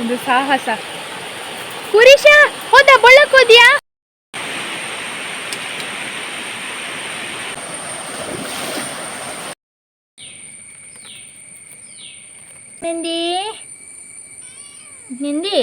ಒಂದು ಸಾಹಸ. ಪುರುಷ ಹೋದ ಬೊಳ್ಳಕ್ ಹೋದ್ಯಾ ನಿಂದಿ? ನಿಂದಿ?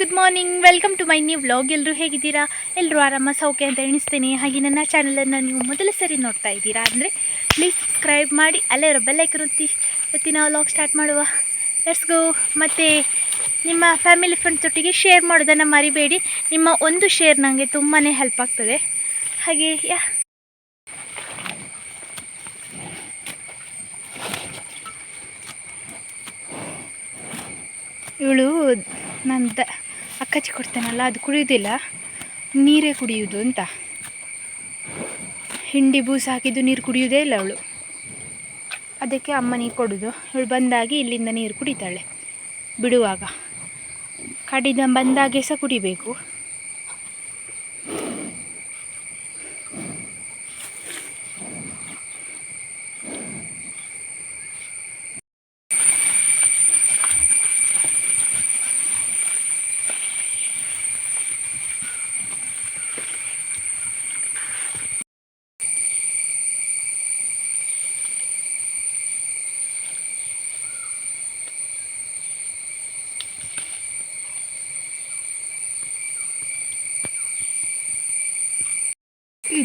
Good morning welcome to my new vlog ಎಲ್ಲರೂ ಹೇಗಿದ್ದೀರಾ? ಎಲ್ಲರೂ ಆರಾಮ, ಸೌಖ್ಯ ಅಂತ ಎಣಿಸ್ತೇನೆ. ಹಾಗೆ ನನ್ನ ಚಾನಲನ್ನು ನೀವು ಮೊದಲ ಸರಿ ನೋಡ್ತಾ ಇದ್ದೀರಾ ಅಂದರೆ ಪ್ಲೀಸ್ ಸಬ್ಸ್ಕ್ರೈಬ್ ಮಾಡಿ, ಅಲ್ಲೇ ಇರೋ ಬೆಲ್ಲೈಕ್ ಒತ್ತಿ. ಇವತ್ತಿನ ವ್ಲಾಗ್ ಸ್ಟಾರ್ಟ್ ಮಾಡುವ. ಗೋ ಮತ್ತು ನಿಮ್ಮ ಫ್ಯಾಮಿಲಿ ಫ್ರೆಂಡ್ಸ್ ಒಟ್ಟಿಗೆ ಶೇರ್ ಮಾಡೋದನ್ನು ಮರಿಬೇಡಿ. ನಿಮ್ಮ ಒಂದು ಶೇರ್ ನನಗೆ ತುಂಬಾ ಹೆಲ್ಪ್ ಆಗ್ತದೆ. ಹಾಗೆ, ಯಾ. ಇವಳು ನಂದ ಅಕ್ಕಚ್ಚಿ ಕೊಡ್ತಾನಲ್ಲ, ಅದು ಕುಡಿಯೋದಿಲ್ಲ. ನೀರೇ ಕುಡಿಯೋದು ಅಂತ. ಹಿಂಡಿ ಬೂಸ ಹಾಕಿದ್ದು ನೀರು ಕುಡಿಯೋದೇ ಇಲ್ಲ ಅವಳು. ಅದಕ್ಕೆ ಅಮ್ಮನಿಗೆ ಕೊಡೋದು ಇವಳು ಬಂದಾಗಿ ಇಲ್ಲಿಂದ ನೀರು ಕುಡಿತಾಳೆ. ಬಿಡುವಾಗ. ಕಡಿದ ಬಂದಾಗೆ ಸಹ ಕುಡಿಬೇಕು.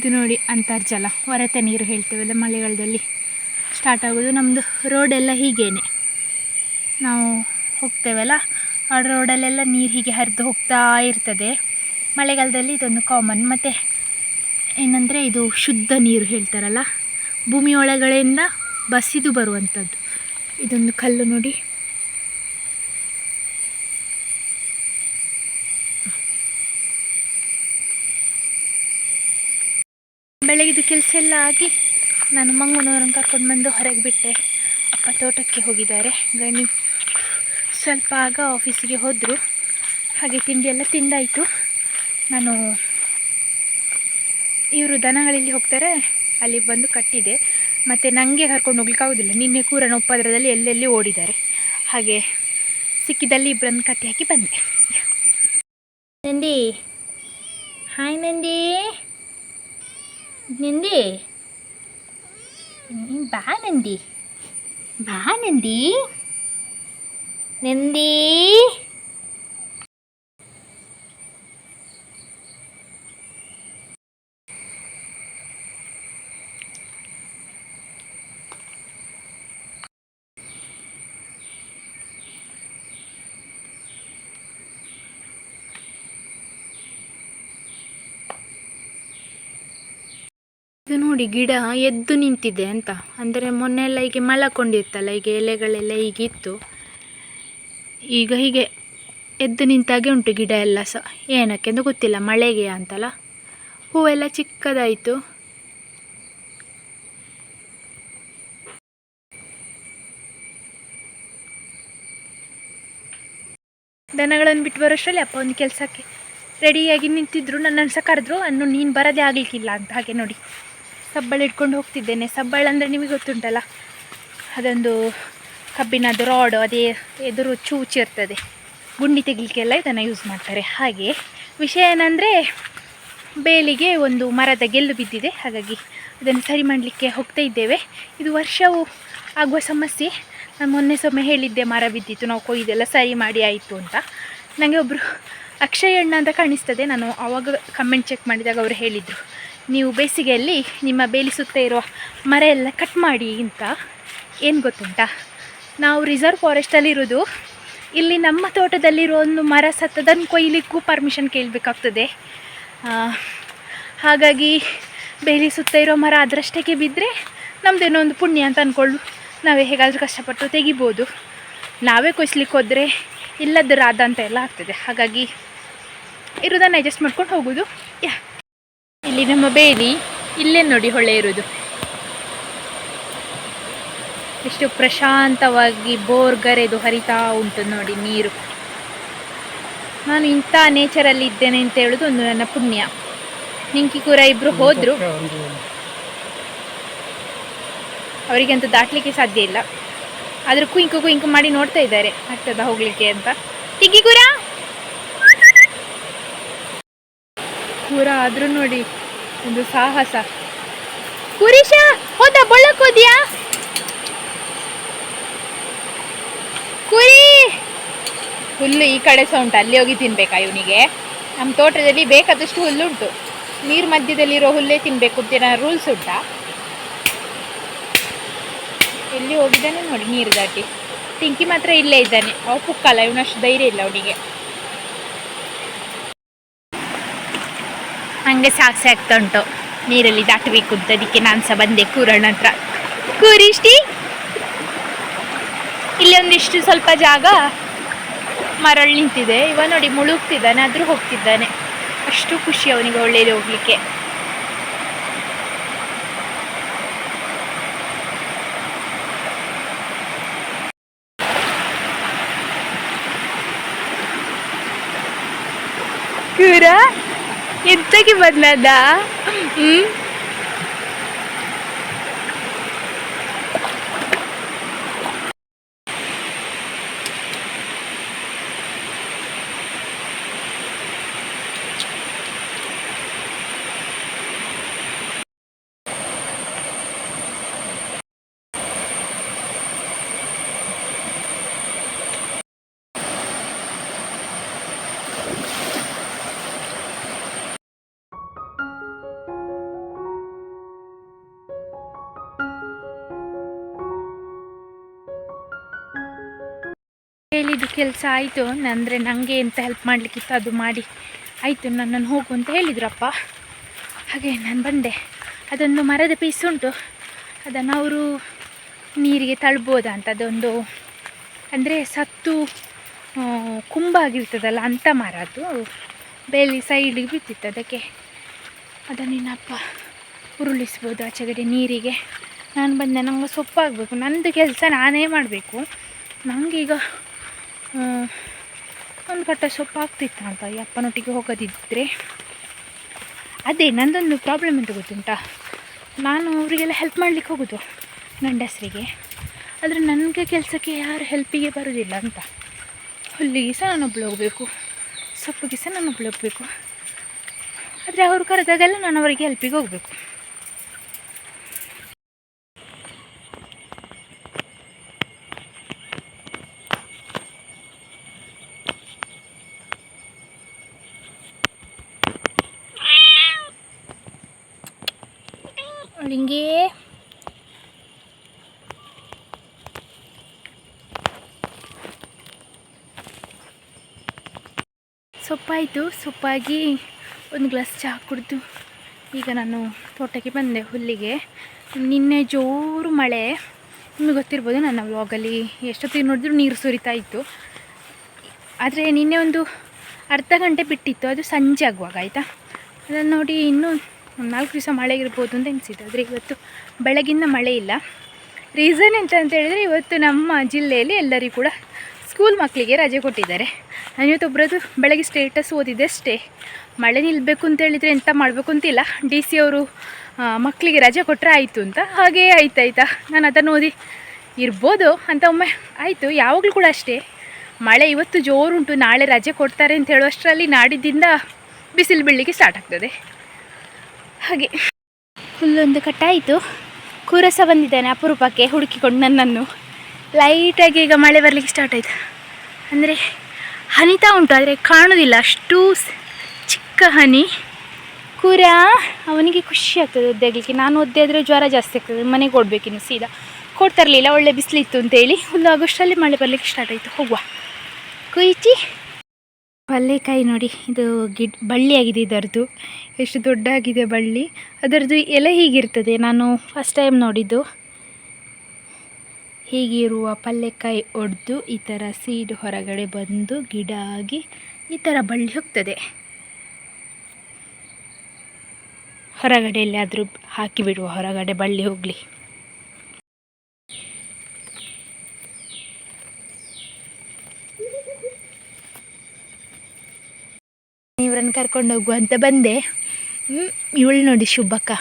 ಇದು ನೋಡಿ ಅಂತರ್ಜಲ, ಹೊರತೆ ನೀರು ಹೇಳ್ತೇವಲ್ಲ ಮಳೆಗಾಲದಲ್ಲಿ. ಸ್ಟಾರ್ಟ್ ಆಗೋದು ನಮ್ಮದು ರೋಡೆಲ್ಲ ಹೀಗೇನೆ. ನಾವು ಹೋಗ್ತೇವಲ್ಲ ಆ ರೋಡಲ್ಲೆಲ್ಲ ನೀರು ಹೀಗೆ ಹರಿದು ಹೋಗ್ತಾ ಇರ್ತದೆ. ಮಳೆಗಾಲದಲ್ಲಿ ಇದೊಂದು ಕಾಮನ್ ಮತ್ತು ಏನಂದರೆ ಇದು ಶುದ್ಧ ನೀರು ಹೇಳ್ತಾರಲ್ಲ, ಭೂಮಿ ಒಳಗಡೆಯಿಂದ ಬಸಿದು ಬರುವಂಥದ್ದು. ಇದೊಂದು ಕಲ್ಲು ನೋಡಿ. ಬೆಳಗಿದ್ದು ಕೆಲಸ ಎಲ್ಲ ಆಗಿ ನಾನು ಮಂಗನವರನ್ನು ಕರ್ಕೊಂಡು ಬಂದು ಹೊರಗೆ ಬಿಟ್ಟೆ. ಅಪ್ಪ ತೋಟಕ್ಕೆ ಹೋಗಿದ್ದಾರೆ. ಗಣಿ ಸ್ವಲ್ಪ ಆಗ ಆಫೀಸಿಗೆ ಹೋದರು. ಹಾಗೆ ತಿಂಡಿ ಎಲ್ಲ ತಿಂದಾಯಿತು. ನಾನು ಇವರು ದನಗಳಲ್ಲಿ ಹೋಗ್ತಾರೆ, ಅಲ್ಲಿ ಬಂದು ಕಟ್ಟಿದೆ. ಮತ್ತು ನನಗೆ ಕರ್ಕೊಂಡು ಹೋಗ್ಲಿಕ್ಕೆ ಆಗೋದಿಲ್ಲ. ನಿನ್ನೆ ಕೂರನ ಉಪದ್ರದಲ್ಲಿ ಎಲ್ಲೆಲ್ಲಿ ಓಡಿದ್ದಾರೆ. ಹಾಗೆ ಸಿಕ್ಕಿದಲ್ಲಿ ಇಬ್ಬರನ್ನು ಕಟ್ಟಿ ಹಾಕಿ ಬಂದೆ. ನಂದಿ, ಹಾಯ್ ನಂದಿ. ನಂದಿ ಹ್ಮ್, ಬಾ ನಂದಿ ಇದು ನೋಡಿ ಗಿಡ ಎದ್ದು ನಿಂತಿದೆ ಅಂತ. ಅಂದರೆ ಮೊನ್ನೆ ಎಲ್ಲ ಹೀಗೆ ಮಲಕೊಂಡಿತ್ತಲ್ಲ ಹೀಗೆ ಎಲೆಗಳೆಲ್ಲ ಹೀಗಿತ್ತು. ಈಗ ಹೀಗೆ ಎದ್ದು ನಿಂತಾಗೆ ಉಂಟು ಗಿಡ ಎಲ್ಲ ಸಹ ಏನಕ್ಕೆ ಅಂತ ಗೊತ್ತಿಲ್ಲ, ಮಳೆಗೆ ಅಂತಲ್ಲ. ಹೂವೆಲ್ಲ ಚಿಕ್ಕದಾಯಿತು. ದನಗಳನ್ನು ಬಿಟ್ಟು ಬರೋಷ್ಟರಲ್ಲಿ ಅಪ್ಪ ಒಂದು ಕೆಲಸಕ್ಕೆ ರೆಡಿಯಾಗಿ ನಿಂತಿದ್ರು. ನನ್ನನ್ನು ಸಹ ಕರೆದ್ರು, ಅನ್ನು ನೀನು ಬರೋದೇ ಆಗಲಿಕ್ಕಿಲ್ಲ ಅಂತ ಹಾಗೆ ನೋಡಿ. ಸಬ್ಬಳ ಇಟ್ಕೊಂಡು ಹೋಗ್ತಿದ್ದೇನೆ. ಸಬ್ಬಳ ಅಂದರೆ ನಿಮಗೆ ಗೊತ್ತುಂಟಲ್ಲ? ಅದೊಂದು ಕಬ್ಬಿಣದ ರಾಡು ಅದೇ ಎದುರು ಚೂಚಿ ಇರ್ತದೆ. ಗುಂಡಿ ತೆಗಿಲಿಕ್ಕೆಲ್ಲ ಇದನ್ನು ಯೂಸ್ ಮಾಡ್ತಾರೆ. ಹಾಗೆ ವಿಷಯ ಏನಂದರೆ ಬೇಲಿಗೆ ಒಂದು ಮರದ ಗೆಲ್ಲು ಬಿದ್ದಿದೆ. ಹಾಗಾಗಿ ಅದನ್ನು ಸರಿ ಮಾಡಲಿಕ್ಕೆ ಹೋಗ್ತಾ ಇದ್ದೇವೆ. ಇದು ವರ್ಷವು ಆಗುವ ಸಮಸ್ಯೆ. ನಾನು ಮೊನ್ನೆ ಸೊಮ್ಮೆ ಹೇಳಿದ್ದೆ ಮರ ಬಿದ್ದಿತ್ತು, ನಾವು ಕೊಯ್ದೆಲ್ಲ ಸರಿ ಮಾಡಿ ಆಯಿತು ಅಂತ. ನನಗೆ ಒಬ್ಬರು ಅಕ್ಷಯ್ ಅಣ್ಣ ಅಂತ ಕಾಣಿಸ್ತದೆ. ನಾನು ಆವಾಗ ಕಮೆಂಟ್ ಚೆಕ್ ಮಾಡಿದಾಗ ಅವರು ಹೇಳಿದರು. ನೀವು ಬೇಸಿಗೆಯಲ್ಲಿ ನಿಮ್ಮ ಬೇಲಿ ಸುತ್ತ ಇರುವ ಮರ ಎಲ್ಲ ಕಟ್ ಮಾಡಿ ಅಂತ ಏನು ಗೊತ್ತುಂಟಾ? ನಾವು ರಿಸರ್ವ್ ಫಾರೆಸ್ಟಲ್ಲಿರೋದು ಇಲ್ಲಿ ನಮ್ಮ ತೋಟದಲ್ಲಿರೋ ಒಂದು ಮರ ಸತ್ತದನ್ನು ಕೊಯ್ಲಿಕ್ಕೂ ಪರ್ಮಿಷನ್ ಕೇಳಬೇಕಾಗ್ತದೆ. ಹಾಗಾಗಿ ಬೇಲಿ ಸುತ್ತ ಇರೋ ಮರ ಅದರಷ್ಟಕ್ಕೆ ಬಿದ್ದರೆ ನಮ್ಮದೇನೋ ಒಂದು ಪುಣ್ಯ ಅಂತ ಅಂದ್ಕೊಳ್ಳು ನಾವೇ ಹೇಗಾದರೂ ಕಷ್ಟಪಟ್ಟು ತೆಗಿಬೋದು. ನಾವೇ ಕೊಯ್ಸ್ಲಿಕ್ಕೆ ಹೋದರೆ ಇಲ್ಲದ ಅಂತ ಎಲ್ಲ ಆಗ್ತದೆ. ಹಾಗಾಗಿ ಇರೋದನ್ನು ಅಡ್ಜಸ್ಟ್ ಮಾಡ್ಕೊಂಡು ಹೋಗೋದು. ಯಾ. ಇಲ್ಲಿ ನಮ್ಮ ಬೇಲಿ ಇಲ್ಲೇ ನೋಡಿ ಹೊಳೆ ಇರೋದು ಎಷ್ಟು ಪ್ರಶಾಂತವಾಗಿ ಬೋರ್ಗರೆದು ಹರಿತಾ ಉಂಟು ನೋಡಿ ನೀರು. ನಾನು ಇಂಥ ನೇಚರಲ್ಲಿ ಇದ್ದೇನೆ ಅಂತ ಹೇಳೋದು ಒಂದು ನನ್ನ ಪುಣ್ಯ. ನಿಂಕಿ ಕೂರ ಇಬ್ಬರು ಹೋದರು. ಅವರಿಗಂತೂ ದಾಟ್ಲಿಕ್ಕೆ ಸಾಧ್ಯ ಇಲ್ಲ. ಆದ್ರೂ ಕುಯಿಂಕು ಕುಯಿಂಕು ಮಾಡಿ ನೋಡ್ತಾ ಇದ್ದಾರೆ, ಆಗ್ತದ ಹೋಗ್ಲಿಕ್ಕೆ ಅಂತ. ಟಿಗ್ಗಿ ಕೂರ ಆದ್ರೂ ನೋಡಿ, ಒಂದು ಸಾಹಸ. ಪುರುಷ ಹೋದ ಬಳ್ಳಕ್ ಹೋದ್ಯಾ? ಕುರಿ! ಹುಲ್ಲು ಈ ಕಡೆ ಸಹ ಉಂಟು, ಅಲ್ಲಿ ಹೋಗಿ ತಿನ್ಬೇಕಾ ಇವನಿಗೆ? ನಮ್ಮ ತೋಟದಲ್ಲಿ ಬೇಕಾದಷ್ಟು ಹುಲ್ಲುಂಟು. ನೀರು ಮಧ್ಯದಲ್ಲಿರೋ ಹುಲ್ಲೇ ತಿನ್ಬೇಕು, ಅಂತ ರೂಲ್ಸ್ ಉಂಟಾ? ಎಲ್ಲಿ ಹೋಗಿದ್ದಾನೆ ನೋಡಿ ನೀರು ದಾಟಿ. ಟಿಂಕಿ ಮಾತ್ರ ಇಲ್ಲೇ ಇದ್ದಾನೆ. ಅವ ಕುಕ್ಕಲ್ಲ, ಇವನಷ್ಟು ಧೈರ್ಯ ಇಲ್ಲ ಅವನಿಗೆ. ಹಂಗೆ ಸಾಕ್ಸಿ ಆಗ್ತಾ ಉಂಟು. ನೀರಲ್ಲಿ ದಾಟಬೇಕು ಅಂತ ಅದಕ್ಕೆ ನಾನು ಸಹ ಬಂದೆ ಕೂರಣ್ಣ ಹತ್ರ. ಕೂರಿಷ್ಟಿ ಇಲ್ಲಿ ಒಂದಿಷ್ಟು ಸ್ವಲ್ಪ ಜಾಗ ಮರಳು ನಿಂತಿದೆ. ಇವ ನೋಡಿ ಮುಳುಗ್ತಿದ್ದಾನೆ, ಆದರೂ ಹೋಗ್ತಿದ್ದಾನೆ. ಅಷ್ಟು ಖುಷಿ ಅವನಿಗೆ ಒಳ್ಳೇದು ಹೋಗ್ಲಿಕ್ಕೆ. ಕೂರ? ಎಂತಕ್ಕೆ ಬಂದದ ಹ್ಮ್ ಹೇಳಿದ್ದು ಕೆಲಸ ಆಯಿತು. ಅಂದರೆ ನನಗೆ ಎಂತ ಹೆಲ್ಪ್ ಮಾಡಲಿಕ್ಕಿತ್ತು ಅದು ಮಾಡಿ. ಆಯಿತು, ನನ್ನನ್ನು ಹೋಗು ಅಂತ ಹೇಳಿದ್ರಪ್ಪ. ಹಾಗೆ ನಾನು ಬಂದೆ. ಅದೊಂದು ಮರದ ಪೀಸ್ ಉಂಟು. ಅದನ್ನು ಅವರು ನೀರಿಗೆ ತಳ್ಬೋದಾ ಅಂತ ಅದೊಂದು, ಅಂದರೆ ಸತ್ತು ಕುಂಬ ಆಗಿರ್ತದಲ್ಲ ಅಂಥ ಮರ ಅದು. ಬೇಲಿ ಸೈಡಿಗೆ ಬಿತ್ತಿತ್ತು ಅದಕ್ಕೆ. ಅದನ್ನು ಇನ್ನಪ್ಪ ಉರುಳಿಸ್ಬೋದು ಆಚೆಗಡೆ ನೀರಿಗೆ. ನಾನು ಬಂದೆ, ನಂಗೆ ಸೊಪ್ಪಾಗಬೇಕು. ನಂದು ಕೆಲಸ ನಾನೇ ಮಾಡಬೇಕು. ನನಗೀಗ ಒಂದು ಕಟ್ಟ ಸೊಪ್ಪು ಆಗ್ತಿತ್ತು ಅಂತ ಈ ಅಪ್ಪನೊಟ್ಟಿಗೆ ಹೋಗೋದಿದ್ದರೆ ಅದೇ, ನಂದೊಂದು ಪ್ರಾಬ್ಲಮ್ ಅಂತ ಗೊತ್ತುಂಟಾ? ನಾನು ಅವರಿಗೆಲ್ಲ ಹೆಲ್ಪ್ ಮಾಡಲಿಕ್ಕೆ ಹೋಗೋದು ಗಂಡಸರಿಗೆ ಆದರೆ ನನಗೆ ಕೆಲಸಕ್ಕೆ ಯಾರು ಹೆಲ್ಪಿಗೆ ಬರೋದಿಲ್ಲ ಅಂತ. ಹುಲ್ಲಿಗೆ ಸಹ ನಾನೊಬ್ಳು ಹೋಗಬೇಕು ಸೊಪ್ಪಿಗೆ ಸಹ ನಾನೊಬ್ಳು ಹೋಗಬೇಕು. ಆದರೆ ಅವರು ಕರೆದಾಗೆಲ್ಲ ನಾನು ಅವರಿಗೆ ಹೆಲ್ಪಿಗೆ ಹೋಗಬೇಕು. ಅವಳಿಂಗೆ ಸೊಪ್ಪಾಯಿತು, ಸೊಪ್ಪಾಗಿ ಒಂದು ಗ್ಲಾಸ್ ಚಹಾ ಕುಡಿದು ಈಗ ನಾನು ತೋಟಕ್ಕೆ ಬಂದೆ ಹುಲ್ಲಿಗೆ. ನಿನ್ನೆ ಜೋರು ಮಳೆ. ನಿಮಗೆ ಗೊತ್ತಿರ್ಬೋದು ನನ್ನ ವ್ಲಾಗಲ್ಲಿ ಎಷ್ಟೊತ್ತಿಗೆ ನೋಡಿದ್ರು ನೀರು ಸುರಿತಾ ಇತ್ತು. ಆದರೆ ನಿನ್ನೆ ಒಂದು ಅರ್ಧ ಗಂಟೆ ಬಿಟ್ಟಿತ್ತು, ಅದು ಸಂಜೆ ಆಗುವಾಗ, ಆಯಿತಾ? ಅದನ್ನು ನೋಡಿ ಇನ್ನೂ ನಾಲ್ಕು ದಿವಸ ಮಳೆ ಇರ್ಬೋದು ಅಂತ ಅನಿಸಿದ್ದು ಆದರೆ ಇವತ್ತು ಬೆಳಗಿನ ಮಳೆ ಇಲ್ಲ. ರೀಸನ್ ಎಂತ ಅಂತ ಹೇಳಿದರೆ ಇವತ್ತು ನಮ್ಮ ಜಿಲ್ಲೆಯಲ್ಲಿ ಎಲ್ಲರಿಗೂ ಕೂಡ ಸ್ಕೂಲ್ ಮಕ್ಕಳಿಗೆ ರಜೆ ಕೊಟ್ಟಿದ್ದಾರೆ. ನಾನು ಇವತ್ತು ಒಬ್ಬರದ್ದು ಬೆಳಗ್ಗೆ ಸ್ಟೇಟಸ್ ಓದಿದೆ ಅಷ್ಟೇ. ಮಳೆ ನಿಲ್ಲಬೇಕು ಅಂತ ಹೇಳಿದರೆ ಎಂತ ಮಾಡಬೇಕು ಅಂತಿಲ್ಲ. ಡಿ ಸಿ ಅವರು ಮಕ್ಕಳಿಗೆ ರಜೆ ಕೊಟ್ಟರೆ ಆಯಿತು ಅಂತ. ಹಾಗೇ ಆಯ್ತಾಯ್ತಾ. ನಾನು ಅದನ್ನು ಓದಿ ಇರ್ಬೋದು ಅಂತ ಒಮ್ಮೆ ಆಯಿತು. ಯಾವಾಗಲೂ ಕೂಡ ಅಷ್ಟೇ. ಮಳೆ ಇವತ್ತು ಜೋರುಂಟು. ನಾಳೆ ರಜೆ ಕೊಡ್ತಾರೆ ಅಂತ ಹೇಳುವಷ್ಟರಲ್ಲಿ ನಾಡಿದ್ದಿಂದ ಬಿಸಿಲು ಬೀಳಲಿಕ್ಕೆ ಸ್ಟಾರ್ಟ್ ಆಗ್ತದೆ. ಹಾಗೆ. ಫುಲ್ಲೊಂದು ಕಟ್ಟಾಯಿತು. ಕೂರಸ ಬಂದಿದ್ದಾನೆ ಅಪರೂಪಕ್ಕೆ ಹುಡುಕಿಕೊಂಡು ನನ್ನನ್ನು. ಲೈಟಾಗಿ ಈಗ ಮಳೆ ಬರಲಿಕ್ಕೆ ಸ್ಟಾರ್ಟ್ ಆಯಿತು. ಅಂದರೆ ಹನಿತಾ ಉಂಟು, ಆದರೆ ಕಾಣೋದಿಲ್ಲ. ಅಷ್ಟು ಚಿಕ್ಕ ಹನಿ. ಕೂರ, ಅವನಿಗೆ ಖುಷಿ ಆಗ್ತದೆ ಒದ್ದೆಗಲಿಕ್ಕೆ. ನಾನು ಒದ್ದೆ ಆದರೆ ಜ್ವರ ಜಾಸ್ತಿ ಆಗ್ತದೆ. ಮನೆಗೆ ಕೊಡಬೇಕಿನ್ನು ಸೀದಾ. ಕೊಡ್ತಾರಲಿಲ್ಲ ಒಳ್ಳೆ ಬಿಸಿಲಿತ್ತು ಅಂತೇಳಿ. ಹುಲ್ಲು ಆಗೋಷ್ಟರಲ್ಲಿ ಮಳೆ ಬರಲಿಕ್ಕೆ ಸ್ಟಾರ್ಟ್ ಆಯಿತು. ಹೋಗುವ. ಕುಯ್ಚಿ. ಪಲ್ಲೆಕಾಯಿ ನೋಡಿ, ಇದು ಗಿಡ್ ಬಳ್ಳಿಯಾಗಿದೆ ಇದರದ್ದು ಎಷ್ಟು ದೊಡ್ಡಾಗಿದೆ ಬಳ್ಳಿ. ಅದರದ್ದು ಎಲೆ ಹೀಗಿರ್ತದೆ, ನಾನು ಫಸ್ಟ್ ಟೈಮ್ ನೋಡಿದ್ದು. ಹೀಗಿರುವ ಪಲ್ಲೆಕಾಯಿ ಒಡೆದು, ಈ ಥರ ಸೀಡ್ ಹೊರಗಡೆ ಬಂದು ಗಿಡ ಆಗಿ ಈ ಥರ ಬಳ್ಳಿ ಹೋಗ್ತದೆ. ಹೊರಗಡೆಯಲ್ಲಿ ಆದರೂ ಹಾಕಿಬಿಡುವ, ಹೊರಗಡೆ ಬಳ್ಳಿ ಹೋಗಲಿ. ಇವ್ರನ್ನ ಕರ್ಕೊಂಡು ಹೋಗುವ ಅಂತ ಬಂದೆ. ಇವಳು ನೋಡಿ ಶುಭಕ್ಕ.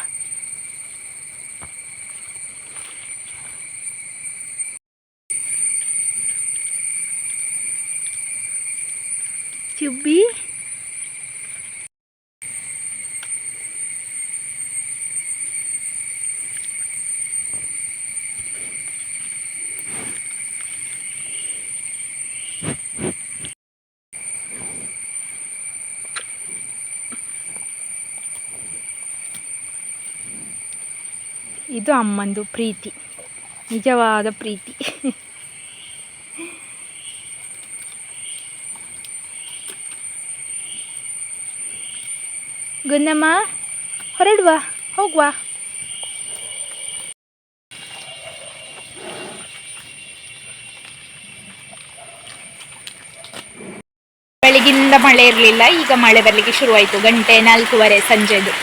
ಇದು ಅಮ್ಮಂದು ಪ್ರೀತಿ. ನಿಜವಾದ ಪ್ರೀತಿ. ಗುಂದಮ್ಮ, ಹೊರಡುವ, ಹೋಗುವ. ಬೆಳಗಿಂದ ಮಳೆ ಇರಲಿಲ್ಲ, ಈಗ ಮಳೆ ಬರಲಿಕ್ಕೆ ಶುರುವಾಯಿತು. ಗಂಟೆ ನಾಲ್ಕೂವರೆ ಸಂಜೆದು.